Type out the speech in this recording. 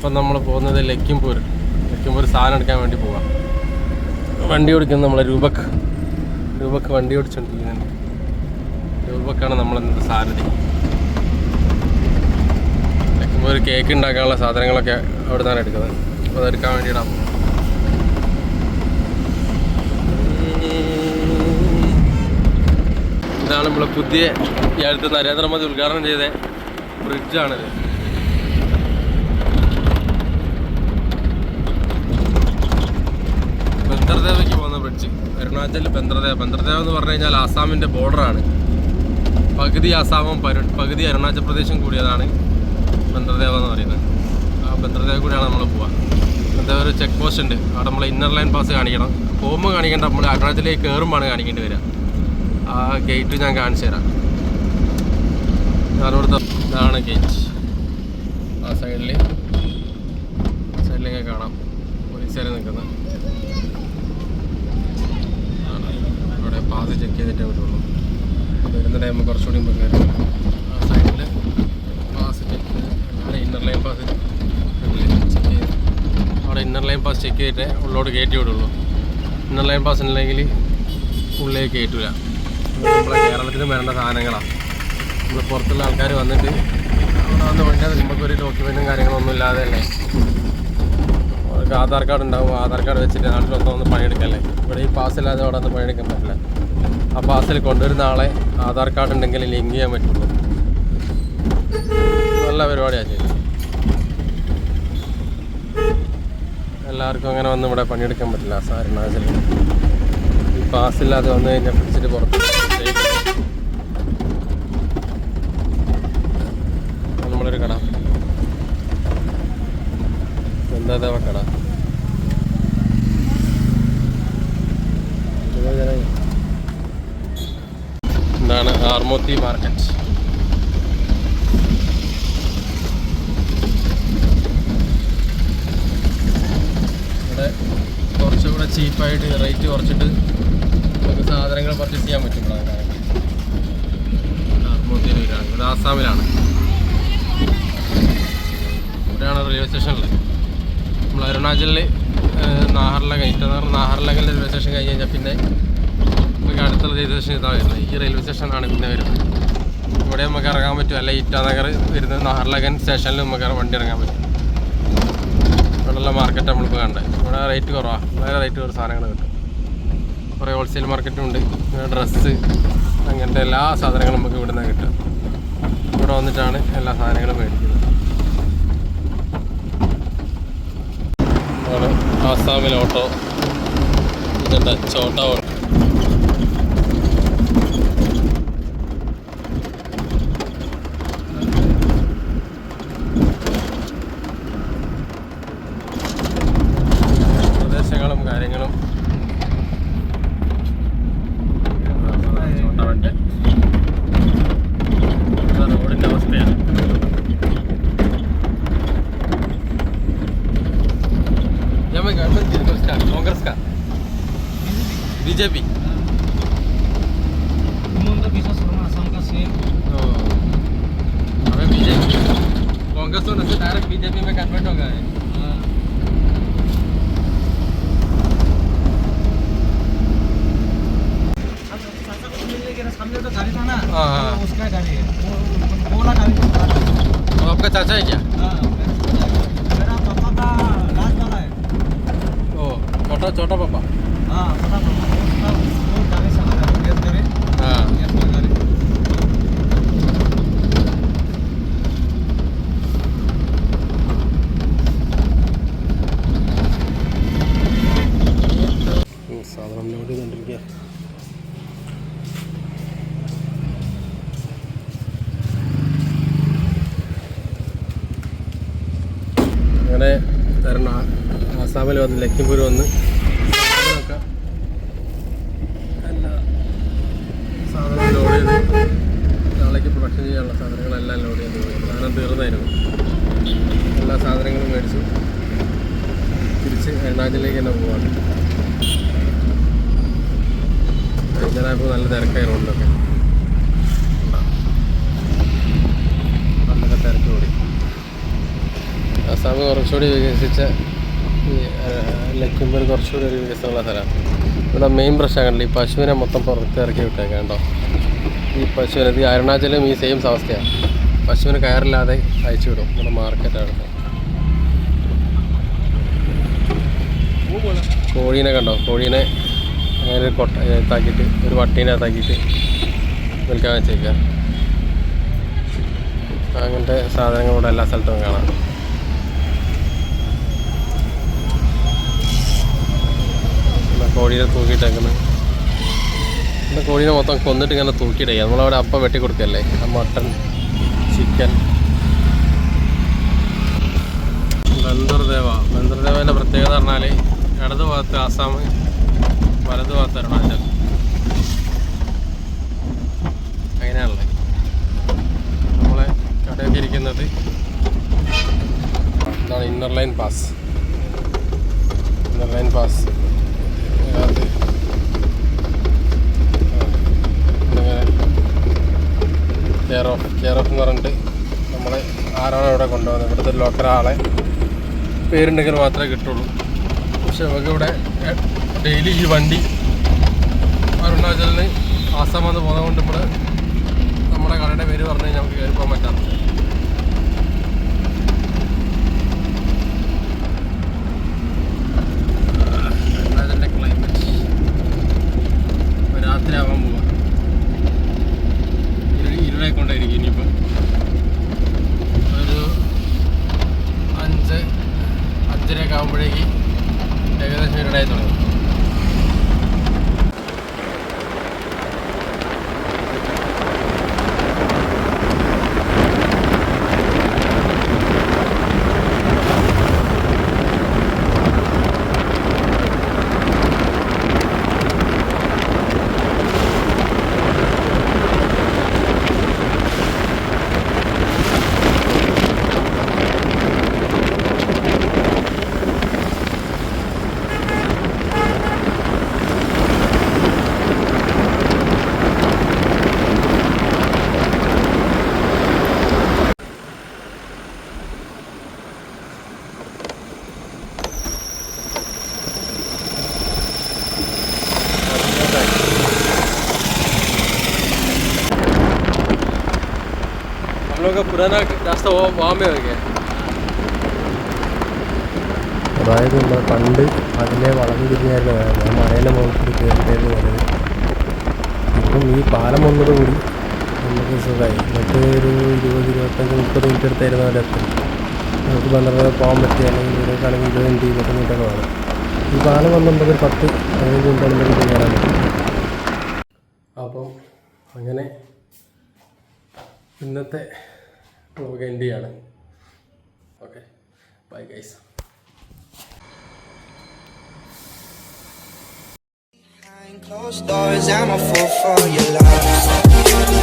ഇപ്പം നമ്മൾ പോകുന്നത് ലക്കിംപൂർ. ലക്കിംപൂർ സാധനം എടുക്കാൻ വേണ്ടി പോവാം. വണ്ടി ഓടിക്കുന്നത് നമ്മളെ രൂപക്ക് രൂപക്ക് വണ്ടി ഓടിച്ചുകൊണ്ടിരിക്കുന്നുണ്ട് രൂപക്കാണ് നമ്മളിന്നത്തെ സാരഥി. ലക്കിംപൂർ കേക്ക് ഉണ്ടാക്കാനുള്ള സാധനങ്ങളൊക്കെ അവിടെ നിന്നാണ് എടുക്കുന്നത്. അപ്പോൾ അതെടുക്കാൻ വേണ്ടിയിടാം ഇതാണ് നമ്മളെ പുതിയ ഈ അടുത്ത് നരേന്ദ്രമോദി ഉദ്ഘാടനം ചെയ്ത ബ്രിഡ്ജാണിത് അരുണാചൽ ബന്ദ്രദേവ് ബന്ദ്രദേവ് എന്ന് പറഞ്ഞു കഴിഞ്ഞാൽ ആസാമിന്റെ ബോർഡറാണ്. പകുതി ആസാമും പരു പകുതി അരുണാചൽ പ്രദേശും കൂടിയതാണ് ബന്ദർദേവ എന്ന് പറയുന്നത്. ആ ബന്ദർദേവ കൂടിയാണ് നമ്മൾ പോവുക. ബന്ദർദേവ ഒരു ചെക്ക് പോസ്റ്റ് ഉണ്ട്. അവിടെ നമ്മൾ ഇന്നർ ലൈൻ പാസ് കാണിക്കണം. പോകുമ്പോൾ കാണിക്കേണ്ട നമ്മൾ അരുണാചലിലേക്ക് കയറുമ്പോഴാണ് കാണിക്കേണ്ടി വരിക. ആ ഗേറ്റ് ഞാൻ കാണിച്ചു തരാം. ഞാൻ ഇവിടുത്തെ ഇതാണ് ഗേറ്റ് ആ സൈഡിൽ സൈഡിലേക്ക് കാണാം. പോലീസുകാരെ നിൽക്കുന്നത്. പാസ് ചെക്ക് ചെയ്തിട്ടേ പറ്റുള്ളൂ. വരുന്ന ടൈം കുറച്ചുകൂടി കയറി ആ സൈഡിൽ pass check inner line pass check ചെയ്ത് അവിടെ ഇന്നർ ലൈൻ പാസ് ചെക്ക് ചെയ്തിട്ടേ ഉള്ളോട്ട് കയറ്റി വിടുള്ളൂ. ഇന്നർ ലൈൻ പാസ് ഉണ്ടെങ്കിൽ ഉള്ളിലേക്ക് കയറ്റൂല നമ്മുടെ കേരളത്തിൽ വരേണ്ട സാധനങ്ങളാണ് നമ്മൾ പുറത്തുള്ള ആൾക്കാർ വന്നിട്ട് അവിടെ വന്ന് പണിയാൽ നമുക്കൊരു ഡോക്യുമെന്റും കാര്യങ്ങളൊന്നും ഇല്ലാതെ അല്ലേ? അവർക്ക് ആധാർ കാർഡ് ഉണ്ടാവും. ആധാർ കാർഡ് വെച്ചിട്ട് നാട്ടിൽ വന്ന് ഒന്ന് പണിയെടുക്കല്ലേ? ഇവിടെ ഈ പാസ് ഇല്ലാതെ അവിടെ ഒന്ന് പണിയെടുക്കാൻ പറ്റില്ല. ആ പാസ്സിൽ കൊണ്ടുവരുന്ന ആളെ ആധാർ കാർഡ് ഉണ്ടെങ്കിൽ ലിങ്ക് ചെയ്യാൻ പറ്റുള്ളൂ. നല്ല പരിപാടിയാണ് ചേച്ചി. എല്ലാവർക്കും അങ്ങനെ വന്ന് ഇവിടെ പണിയെടുക്കാൻ പറ്റില്ല. സാരണാചൽ ഈ പാസ്സില്ലാതെ വന്നു കഴിഞ്ഞാൽ പിടിച്ചിട്ട് പുറത്ത്. നമ്മളൊരു കട. എന്താ കട? എന്താണ് ആർമോത്തി മാർക്കറ്റ് ഇവിടെ കുറച്ചുകൂടെ ചീപ്പായിട്ട് റേറ്റ് കുറച്ചിട്ട് നമുക്ക് സാധനങ്ങൾ പർച്ചേസ് ചെയ്യാൻ പറ്റും ഇവിടെ ആർമോത്തിയിൽ ഇത് ആസാമിലാണ്. ഇവിടെയാണ് റെയിൽവേ സ്റ്റേഷനിൽ നമ്മൾ അരുണാചലിൽ നാഹർലഗൻ ഇറ്റനാർ നാഹർലഗൻ റെയിൽവേ സ്റ്റേഷൻ കഴിഞ്ഞ് കഴിഞ്ഞാൽ പിന്നെ നമുക്ക് അടുത്ത റെയിൽവേ സ്റ്റേഷൻ ഇതാ വരുന്നത്. ഈ റെയിൽവേ സ്റ്റേഷനാണ് പിന്നെ വരുന്നത്. ഇവിടെ നമുക്ക് ഇറങ്ങാൻ പറ്റും. അല്ലെങ്കിൽ ഇറ്റാനഗർ വരുന്നത് നാഹർലഗൻ സ്റ്റേഷനിൽ നമുക്ക് വണ്ടി ഇറങ്ങാൻ പറ്റും. ഇവിടെയുള്ള മാർക്കറ്റ് നമ്മളിപ്പോൾ കണ്ടത് ഇവിടെ റേറ്റ് കുറവാണ് വളരെ റേറ്റ് കുറവ് സാധനങ്ങൾ കിട്ടും. കുറേ ഹോൾസെയിൽ മാർക്കറ്റും ഉണ്ട്. ഡ്രസ്സ് അങ്ങനത്തെ എല്ലാ സാധനങ്ങളും നമുക്ക് ഇവിടെ നിന്ന് കിട്ടും. ഇവിടെ വന്നിട്ടാണ് എല്ലാ സാധനങ്ങളും മേടിക്കുന്നത്. ആണ്. ആസാമിലെ ഓട്ടോ ഇതെന്താ? ചോട്ട ഓട്ടോ बीजेपी। हमें कांग्रेस होने से डायरेक्ट बीजेपी। में कन्वर्ट हो गया है सामने तो गाड़ी था ना हाँ, हाँ। वो उसका गाड़ी है। वो वो गाड़ी तो आपका चाचा है क्या? हाँ, मेरा पापा का लास्ट वाला है। ओ छोटा छोटा पापा? हाँ पता पापा। തരണ ആസാമിൽ വന്ന് ലക്കിംപൂർ വന്ന് സാധനമൊക്കെ പ്രൊഡക്ഷൻ ചെയ്യാനുള്ള സാധനങ്ങളെല്ലാം ലോഡ് തീർന്നായിരുന്നു. എല്ലാ സാധനങ്ങളും തന്നെ പോവാണ്. നല്ല തിരക്കായി റോഡിലൊക്കെ ഉണ്ടാവും. നല്ലൊക്കെ തിരക്ക് കൂടി ആ ആസാം കുറച്ചുകൂടി വികസിച്ച ഈ ലക്കിമ്പൂർ കുറച്ചുകൂടി ഒരു വികസനമുള്ള സ്ഥലമാണ്. ഇവിടെ മെയിൻ പ്രശ്നം കണ്ടില്ല ഈ പശുവിനെ മൊത്തം പുറത്തിറക്കി വിട്ടേക്കാം കേട്ടോ ഈ പശുവിനെ ഈ അരുണാചലും ഈ സെയിം അവസ്ഥയാണ്. പശുവിന് കയറില്ലാതെ അയച്ചു വിടും നമ്മുടെ മാർക്കറ്റാണ് കോഴീനെ കണ്ടോ? കോഴീനെ അങ്ങനെ ഒരു കൊട്ട ഇതാക്കിയിട്ട് ഒരു വട്ടീനെ അകത്താക്കിയിട്ട് വിൽക്കാൻ വെച്ചേക്കുക അങ്ങനത്തെ സാധനങ്ങൾ എല്ലാ സ്ഥലത്തും കാണാം പിന്നെ കോഴീനെ തൂക്കിയിട്ടേക്കുന്നത് പിന്നെ കോഴീനെ മൊത്തം കൊന്നിട്ട് ഇങ്ങനെ തൂക്കിയിട്ടേ. നമ്മളവിടെ അപ്പം വെട്ടി കൊടുക്കല്ലേ? ആ മട്ടൺ ചിക്കൻ. ബന്ദർദേവ. ബന്ദർദേവന്റെ പ്രത്യേകത പറഞ്ഞാൽ ഇടത് ഭാഗത്ത് ആസാം വലത് ഭാഗത്ത് അരുണാചൽ അങ്ങനെയാണല്ലേ നമ്മളെ കടയൊക്കെ ഇരിക്കുന്നത് ഇതാണ് inner line pass inner line pass ഇതിനകത്ത് ഓഫ് എന്ന് പറഞ്ഞിട്ട് നമ്മൾ ആരാണ് ഇവിടെ കൊണ്ടുപോകുന്നത് ഇവിടുത്തെ ലോക്കൽ ആളെ പേരുണ്ടെങ്കിൽ മാത്രമേ കിട്ടുള്ളൂ. പക്ഷെ നമുക്ക് ഇവിടെ ഡെയിലി ഈ വണ്ടി അരുണാചലിന് ആസാമെന്ന് പോകുന്നത് കൊണ്ട് ഇവിടെ നമ്മുടെ കടയുടെ പേര് പറഞ്ഞു കഴിഞ്ഞാൽ നമുക്ക് കയറി പോകാൻ പറ്റാറില്ല. ബ്രദറിനെ രാസ്ത വാമയൊക്കെ അതായത് പണ്ട് അതിലെ വളഞ്ഞു തിരിഞ്ഞായിരുന്നു. ഞാൻ മലയിലെ മുകളിൽ കയറിയിട്ടായിരുന്നു വന്നത്. ഇപ്പം ഈ പാലം വന്നതോടുകൂടി നമുക്ക് സുഖമായി. മറ്റേ ഒരു ഇരുപത് ഇരുപത്തഞ്ച് മുപ്പത് മിനിറ്റ് എടുത്തായിരുന്നു അവിടെ നമുക്ക് പന്ത്രണ്ട് പോകാൻ പറ്റിയ അല്ലെങ്കിൽ ഇവിടേക്കാണെങ്കിൽ ഇരുപത് മിനിറ്റ് ഇരുപത്തി മിനിറ്റൊക്കെ വേണം. ഈ പാലം വന്നുണ്ടെങ്കിൽ പത്ത് പതിനഞ്ച് മിനിറ്റ് ആകുമ്പോൾ കയറാൻ അപ്പം അങ്ങനെ ഇന്നത്തെ വ്ലോഗ് എൻഡ് ചെയ്യാണ് okay bye guys Behind closed doors, I'm a fool for your love.